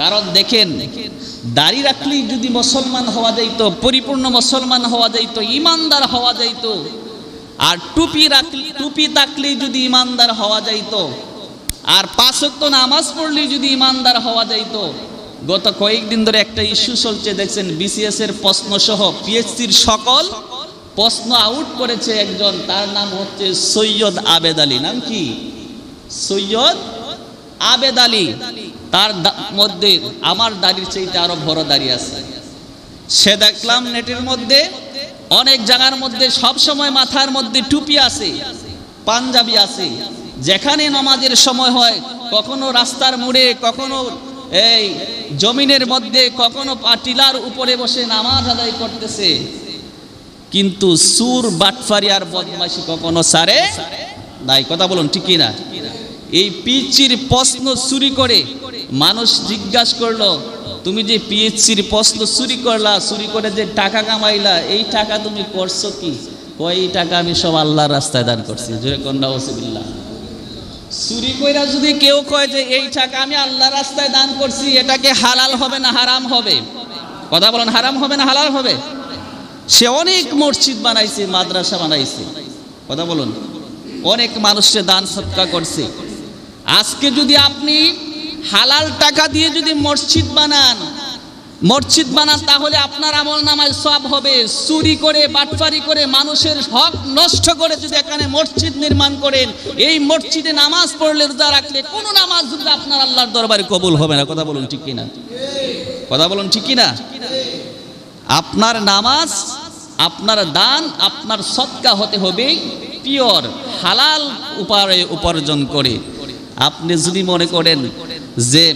কারণ দেখেন, দাড়ি রাখলেই যদি মুসলমান হওয়া যাইতো, পরিপূর্ণ মুসলমান হওয়া যাইতো, ইমানদার হওয়া যাইতো, আর টুপি রাখলে, টুপি থাকলেই যদি ইমানদার হওয়া যাইতো, আর পাঁচক্ত নামাজ পড়লেই যদি ইমানদার হওয়া যাইতো, গত কয়েকদিন ধরে একটা ইস্যু চলছে, দেখছেন বিসিএস এর প্রশ্ন সহ পিএইচসির সকল প্রশ্ন আউট করেছে একজন, তার নাম হচ্ছে সৈয়দ আবেদ আলী। নাম কি? সৈয়দ আবেদ আলী। তার মধ্যে, আমার দাড়ির চাইতে আরও বড় দাড়ি আছে। সে দেখলাম নেটের মধ্যে, অনেক জায়গার মধ্যে সব সময় মাথার মধ্যে টুপি আছে, পাঞ্জাবি আছে। যেখানে নামাজের সময় হয়, কখনো রাস্তার মোড়ে, কখনো এই জমিনের মধ্যে, কখনো পাটিলার উপরে বসে নামাজ আদায় করতেছে। কিন্তু সুর বাটফারি আর বদমাইশি কখনো সারে নাই। কথা বলুন ঠিকই না এই পিচির প্রশ্ন চুরি করে মানুষ জিজ্ঞাসা করল, তুমি যে পিএইচসির প্রশ্ন চুরি করলা, চুরি করে যে টাকা কামাইলা, এই টাকা তুমি করছ কি? কয় টাকা আমি সব আল্লাহর রাস্তায় দান করছি, জোরে কন্যা ওসিবিল্লাহ চুরি কইরা যদি কেউ কয় যে, এই টাকা আমি আল্লাহর রাস্তায় দান করছি এটাকে হালাল হবে না হারাম হবে? কথা বলেন, হারাম হবে না হালাল হবে? সে অনেক মসজিদ বানাইছে, মাদ্রাসা বানাইছে। কথা বলুন, অনেক মানুষকে দান সৎকা করছে। আজকে যদি আপনি হালাল টাকা দিয়ে যদি মসজিদ বানান মসজিদ বানান, তাহলে আপনার আমল নামায় সব হবে। চুরি করে বাটফারি করে মানুষের হক নষ্ট করে যদি এখানে মসজিদ নির্মাণ করেন, এই মসজিদে নামাজ পড়লে রোজা রাখলে কোনো নামাজ যদি আপনার আল্লাহর দরবারে কবুল হবে না। কথা বলুন ঠিক কিনা? কথা বলুন ঠিক কিনা? আপনার নামাজ, আপনার দান, আপনার সৎকা হতে হবে পিওর, হালাল উপায়ে উপার্জন করে। আপনি যদি মনে করেন যে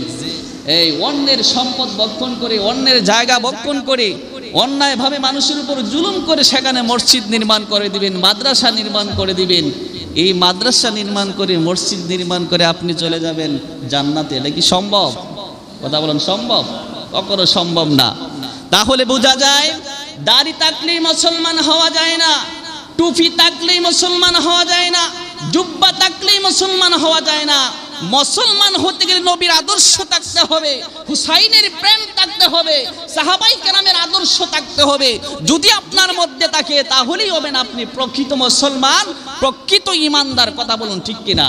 এই অন্যের সম্পদ বক্ষণ করে, অন্যের জায়গা বক্ষণ করে, অন্যায়ভাবে মানুষের উপর জুলুম করে সেখানে মসজিদ নির্মাণ করে দিবেন, মাদ্রাসা নির্মাণ করে দিবেন। এই মাদ্রাসা নির্মাণ করে, মসজিদ নির্মাণ করে আপনি চলে যাবেন জান্নাতে। এটা কি সম্ভব? কথা বলেন, সম্ভব? কখনো সম্ভব না। তাহলে বোঝা যায়, দাড়ি থাকলেই মুসলমান হওয়া যায় না, টুপি থাকলেই মুসলমান হওয়া যায় না, জুব্বা থাকলেই মুসলমান হওয়া যায় না। মুসলমান হতে গেলে নবীর আদর্শ থাকতে হবে, হুসাইনের প্রেম থাকতে হবে, সাহাবাই কেরামের আদর্শ থাকতে হবে। যদি আপনার মধ্যে থাকে, তাহলেই হবেন আপনি প্রকৃত মুসলমান, প্রকৃত ইমানদার, কথা বলুন ঠিক কিনা?